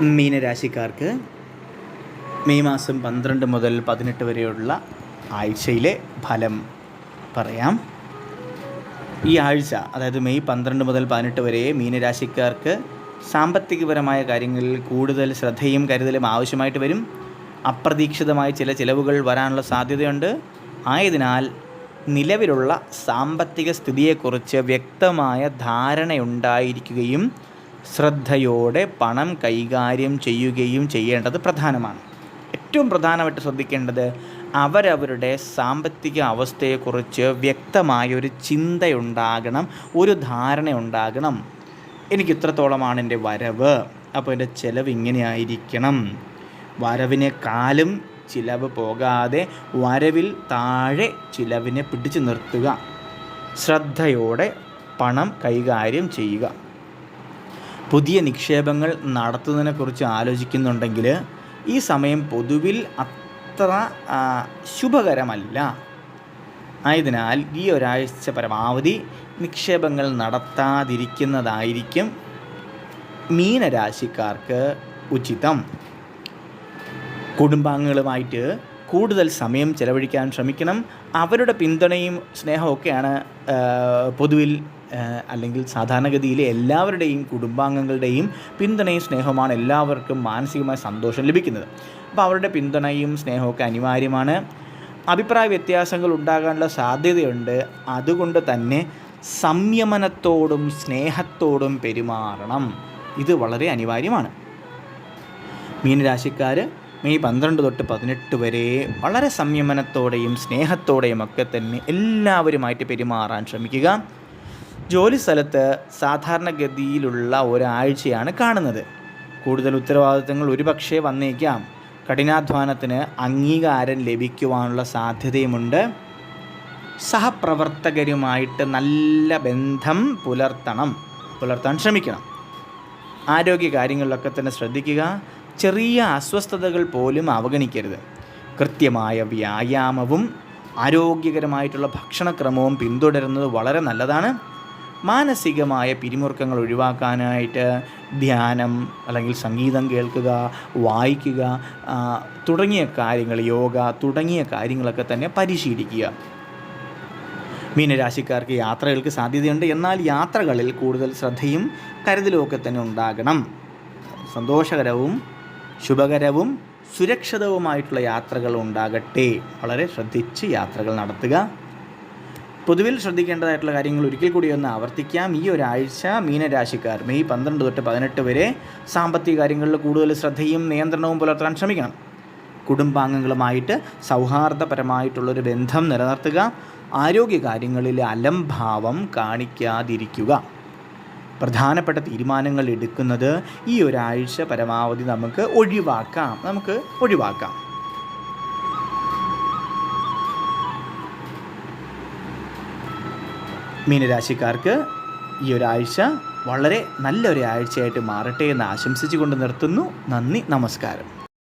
മീനരാശിക്കാർക്ക് May മാസം പന്ത്രണ്ട് മുതൽ പതിനെട്ട് വരെയുള്ള ആഴ്ചയിലെ ഫലം പറയാം. ഈ ആഴ്ച അതായത് മെയ് പന്ത്രണ്ട് മുതൽ പതിനെട്ട് വരെ മീനരാശിക്കാർക്ക് സാമ്പത്തികപരമായ കാര്യങ്ങളിൽ കൂടുതൽ ശ്രദ്ധയും കരുതലും ആവശ്യമായിട്ട് വരും. അപ്രതീക്ഷിതമായ ചില ചിലവുകൾ വരാനുള്ള സാധ്യതയുണ്ട്. ആയതിനാൽ നിലവിലുള്ള സാമ്പത്തിക സ്ഥിതിയെക്കുറിച്ച് വ്യക്തമായ ധാരണയുണ്ടായിരിക്കുകയും ശ്രദ്ധയോടെ പണം കൈകാര്യം ചെയ്യുകയും ചെയ്യേണ്ടത് പ്രധാനമാണ്. ഏറ്റവും പ്രധാനമായിട്ട് ശ്രദ്ധിക്കേണ്ടത് അവരവരുടെ സാമ്പത്തിക അവസ്ഥയെക്കുറിച്ച് വ്യക്തമായൊരു ചിന്തയുണ്ടാകണം ഒരു ധാരണ ഉണ്ടാകണം. എനിക്ക് ഇത്രത്തോളമാണ് എന്റെ വരവ്. അപ്പോൾ എന്റെ ചിലവ് ഇങ്ങനെയായിരിക്കണം. വരവിനേക്കാളും ചിലവ് പോകാതെ വരവിൽ താഴെ ചിലവിനെ പിടിച്ചു നിർത്തുക. ശ്രദ്ധയോടെ പണം കൈകാര്യം ചെയ്യുക. പുതിയ നിക്ഷേപങ്ങൾ നടത്തുന്നതിനെക്കുറിച്ച് ആലോചിക്കുന്നുണ്ടെങ്കിൽ ഈ സമയം പൊതുവിൽ അത്ര ശുഭകരമല്ല. ആയതിനാൽ ഈ ഒരാഴ്ച പരമാവധി നിക്ഷേപങ്ങൾ നടത്താതിരിക്കുന്നതായിരിക്കും മീനരാശിക്കാർക്ക് ഉചിതം. കുടുംബാംഗങ്ങളുമായിട്ട് കൂടുതൽ സമയം ചെലവഴിക്കാൻ ശ്രമിക്കണം. അവരുടെ പിന്തുണയും സ്നേഹമൊക്കെയാണ് പൊതുവിൽ അല്ലെങ്കിൽ സാധാരണഗതിയിലെ എല്ലാവരുടെയും കുടുംബാംഗങ്ങളുടെയും പിന്തുണയും സ്നേഹവുമാണ് എല്ലാവർക്കും മാനസികമായ സന്തോഷം ലഭിക്കുന്നത്. അപ്പോൾ അവരുടെ പിന്തുണയും സ്നേഹമൊക്കെ അനിവാര്യമാണ്. അഭിപ്രായ വ്യത്യാസങ്ങൾ ഉണ്ടാകാനുള്ള സാധ്യതയുണ്ട്. അതുകൊണ്ട് തന്നെ സംയമനത്തോടും സ്നേഹത്തോടും പെരുമാറണം. ഇത് വളരെ അനിവാര്യമാണ്. മീനരാശിക്കാർ മെയ് പന്ത്രണ്ട് തൊട്ട് പതിനെട്ട് വരെ വളരെ സംയമനത്തോടെയും സ്നേഹത്തോടെയും ഒക്കെ തന്നെ എല്ലാവരുമായിട്ട് പെരുമാറാൻ ശ്രമിക്കുക. ജോലി സ്ഥലത്ത് സാധാരണഗതിയിലുള്ള ഒരാഴ്ചയാണ് കാണുന്നത്. കൂടുതൽ ഉത്തരവാദിത്തങ്ങൾ ഒരുപക്ഷെ വന്നേക്കാം. കഠിനാധ്വാനത്തിന് അംഗീകാരം ലഭിക്കുവാനുള്ള സാധ്യതയുമുണ്ട്. സഹപ്രവർത്തകരുമായിട്ട് നല്ല ബന്ധം പുലർത്തണം. പുലർത്താൻ ശ്രമിക്കണം. ആരോഗ്യ കാര്യങ്ങളിലൊക്കെ തന്നെ ശ്രദ്ധിക്കുക. ചെറിയ അസ്വസ്ഥതകൾ പോലും അവഗണിക്കരുത്. കൃത്യമായ വ്യായാമവും ആരോഗ്യകരമായിട്ടുള്ള ഭക്ഷണക്രമവും പിന്തുടരുന്നത് വളരെ നല്ലതാണ്. മാനസികമായ പിരിമുറുക്കങ്ങൾ ഒഴിവാക്കാനായിട്ട് ധ്യാനം അല്ലെങ്കിൽ സംഗീതം കേൾക്കുക വായിക്കുക തുടങ്ങിയ കാര്യങ്ങൾ യോഗ തുടങ്ങിയ കാര്യങ്ങളൊക്കെ തന്നെ പരിശീലിക്കുക. മീനരാശിക്കാർക്ക് യാത്രകൾക്ക് സാധ്യതയുണ്ട്. എന്നാൽ യാത്രകളിൽ കൂടുതൽ ശ്രദ്ധയും കരുതലുമൊക്കെ തന്നെ ഉണ്ടാകണം. സന്തോഷകരവും ശുഭകരവും സുരക്ഷിതവുമായിട്ടുള്ള യാത്രകൾ ഉണ്ടാകട്ടെ. വളരെ ശ്രദ്ധിച്ച് യാത്രകൾ നടത്തുക. പൊതുവിൽ ശ്രദ്ധിക്കേണ്ടതായിട്ടുള്ള കാര്യങ്ങൾ ഒരിക്കൽ കൂടി ഒന്ന് ആവർത്തിക്കാം. ഈ ഒരാഴ്ച മീനരാശിക്കാർ മെയ് പന്ത്രണ്ട് തൊട്ട് പതിനെട്ട് വരെ സാമ്പത്തിക കാര്യങ്ങളിൽ കൂടുതൽ ശ്രദ്ധയും നിയന്ത്രണവും പുലർത്താൻ ശ്രമിക്കണം. കുടുംബാംഗങ്ങളുമായിട്ട് സൗഹാർദ്ദപരമായിട്ടുള്ളൊരു ബന്ധം നിലനിർത്തുക. ആരോഗ്യ കാര്യങ്ങളിൽ അലംഭാവം കാണിക്കാതിരിക്കുക. പ്രധാനപ്പെട്ട തീരുമാനങ്ങൾ എടുക്കുന്നത് ഈ ഒരാഴ്ച പരമാവധി നമുക്ക് ഒഴിവാക്കാം. നമുക്ക് ഒഴിവാക്കാം. മീനരാശിക്കാർക്ക് ഈ ഒരാഴ്ച വളരെ നല്ലൊരാഴ്ചയായിട്ട് മാറട്ടെ എന്ന് ആശംസിച്ചുകൊണ്ട് നിർത്തുന്നു. നന്ദി നമസ്കാരം.